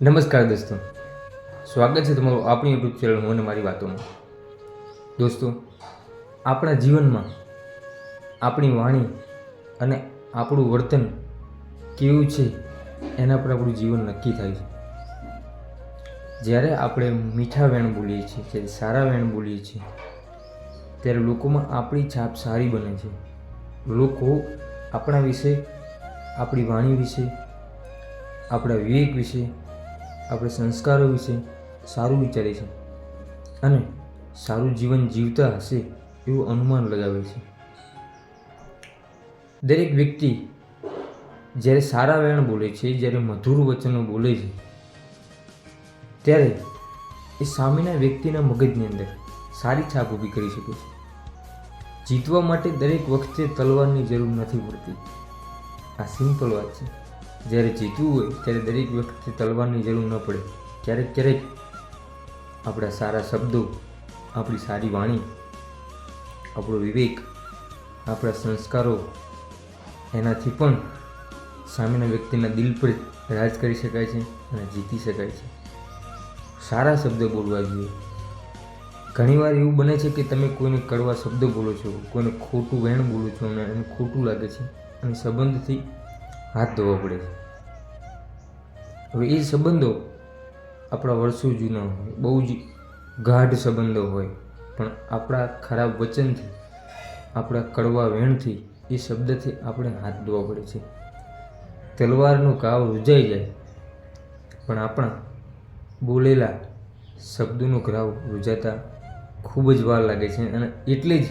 નમસ્કાર દોસ્તો. સ્વાગત છે તમારું આપણી યુટ્યુબ ચેનલ હું અને મારી વાતોમાં. દોસ્તો, આપણા જીવનમાં આપણી વાણી અને આપણું વર્તન કેવું છે એના પર આપણું જીવન નક્કી થાય છે. જ્યારે આપણે મીઠા વેણ બોલીએ છીએ, જ્યારે સારા વેણ બોલીએ છીએ, ત્યારે લોકોમાં આપણી છાપ સારી બને છે. લોકો આપણા વિશે, આપણી વાણી વિશે, આપણા વિવેક વિશે આપણે સંસ્કારો વિશે સારું વિચારે છે અને સારું જીવન જીવતા હશે એવું અનુમાન લગાવે છે દરેક વ્યક્તિ જ્યારે સારા વેણ બોલે છે, જ્યારે મધુર વચનો બોલે છે, ત્યારે એ સામેના વ્યક્તિના મગજની અંદર સારી છાપ ઊભી કરી શકે છે. જીતવા માટે દરેક વખતે તલવારની જરૂર નથી પડતી. આ સિમ્પલ વાત છે. જ્યારે જીતવું હોય, ત્યારે દરેક વખતે તલવારની જરૂર ન પડે. ક્યારેક ક્યારેક આપણા સારા શબ્દો, આપણી સારી વાણી, આપણો વિવેક, આપણા સંસ્કારો એનાથી પણ સામેના વ્યક્તિના દિલ પર રાજ કરી શકાય છે અને જીતી શકાય છે. સારા શબ્દો બોલવા જોઈએ. ઘણીવાર એવું બને છે કે તમે કોઈને કડવા શબ્દો બોલો છો, કોઈને ખોટું વેણ બોલો છો અને એને ખોટું લાગે છે અને સંબંધથી હાથ ધોવા પડે છે. હવે એ સંબંધો આપણા વર્ષો જૂના હોય, બહુ જ ગાઢ સંબંધો હોય, પણ આપણા ખરાબ વચનથી, આપણા કડવા વેણથી, એ શબ્દથી આપણે હાથ ધોવા પડે છે. તલવારનો કાવ રૂજાઈ જાય, પણ આપણા બોલેલા શબ્દોનો ઘાવ રૂજાતા ખૂબ જ વાર લાગે છે અને એટલે જ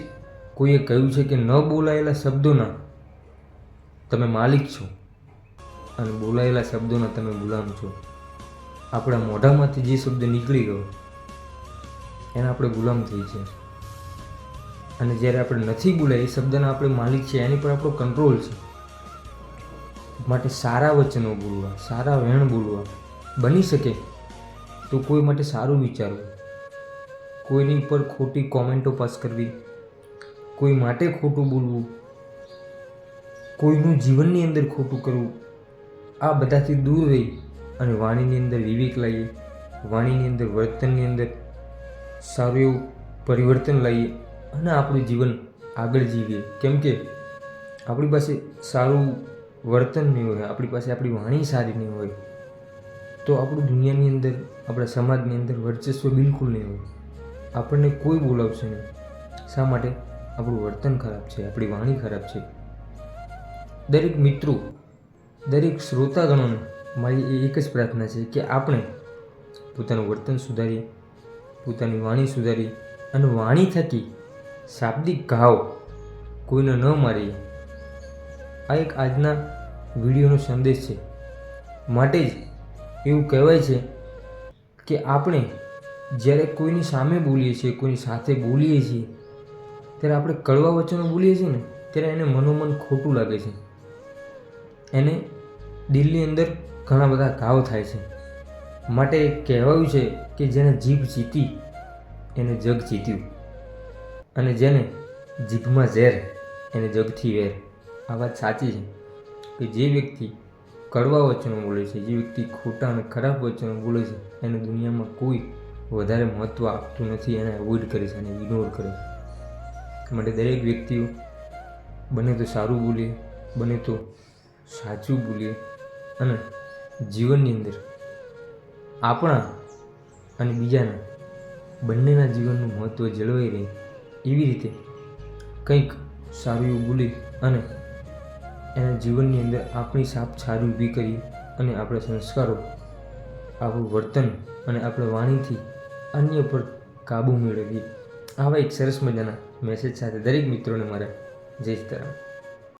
કોઈએ કહ્યું છે કે ન બોલાયેલા શબ્દોના તમે માલિક છો. અને બોલાયેલા શબ્દોના તમે ગુલામ છો. આપણા મોઢામાંથી જે શબ્દ નીકળી ગયો, એના આપણે ગુલામ થઈ છે. અને જ્યારે આપણે નથી બોલાય, એ શબ્દના આપણે માલિક છે એની પર આપણો કંટ્રોલ છે. માટે સારા વચનો બોલવા, સારા વેણ બોલવા. બની શકે તો કોઈ માટે સારું વિચારવું. કોઈની ઉપર ખોટી કોમેન્ટો પાસ કરવી, કોઈ માટે ખોટું બોલવું, કોઈનું જીવનની અંદર ખોટું કરવું. આ બધાથી દૂર રહી અને વાણીની અંદર વિવેક લાવીએ વાણીની અંદર વર્તનની અંદર સારું એવું પરિવર્તન લાવીએ અને આપણું જીવન આગળ જીવીએ. કેમ કે આપણી પાસે સારું વર્તન નહીં હોય, આપણી પાસે આપણી વાણી સારી નહીં હોય, તો આપણું દુનિયાની અંદર, આપણા સમાજની અંદર વર્ચસ્વ બિલકુલ નહીં હોય. આપણને કોઈ બોલાવશે નહીં. શા માટે? આપણું વર્તન ખરાબ છે, આપણી વાણી ખરાબ છે. દરેક મિત્રો દરેક શ્રોતાગણોને મારી એ એક જ પ્રાર્થના છે કે આપણે પોતાનું વર્તન સુધારીએ, પોતાની વાણી સુધારીએ અને વાણી થકી શાબ્દિક ઘાવ કોઈને ન મારીએ. આ એક આજના વિડીયોનો સંદેશ છે. માટે જ એવું કહેવાય છે કે આપણે જ્યારે કોઈની સામે બોલીએ છીએ, કોઈની સાથે બોલીએ છીએ, ત્યારે આપણે કડવા વચનો બોલીએ છીએ ને, ત્યારે એને મનોમન ખોટું લાગે છે. એને દિલની અંદર ઘણા બધા ઘાવ થાય છે. માટે કહેવાયું છે કે જેને જીભ જીતી, એને જગ જીત્યું. અને જેને જીભમાં ઝેર, એને જગથી વેર. આ વાત સાચી છે કે જે વ્યક્તિ કડવા વચનો બોલે છે, જે વ્યક્તિ ખોટા અને ખરાબ વચનો બોલે છે, એને દુનિયામાં કોઈ વધારે મહત્ત્વ આપતું નથી, એને અવોઇડ કરે છે અને ઇગ્નોર કરે છે. માટે દરેક વ્યક્તિઓ બને તો સારું બોલીએ બને તો સાચું બોલીએ અને જીવનની અંદર આપણા અને બીજાના બંનેના જીવનનું મહત્ત્વ જળવાઈ રહે એવી રીતે કંઈક સારું એવું બોલી અને એના જીવનની અંદર આપણી સાપ સારી ઊભી કરી અને આપણા સંસ્કારો, આપણું વર્તન અને આપણા વાણીથી અન્ય પર કાબૂ મેળવીએ. આવા એક સરસ મજાના મેસેજ સાથે દરેક મિત્રોને મારા જય સીતારામ.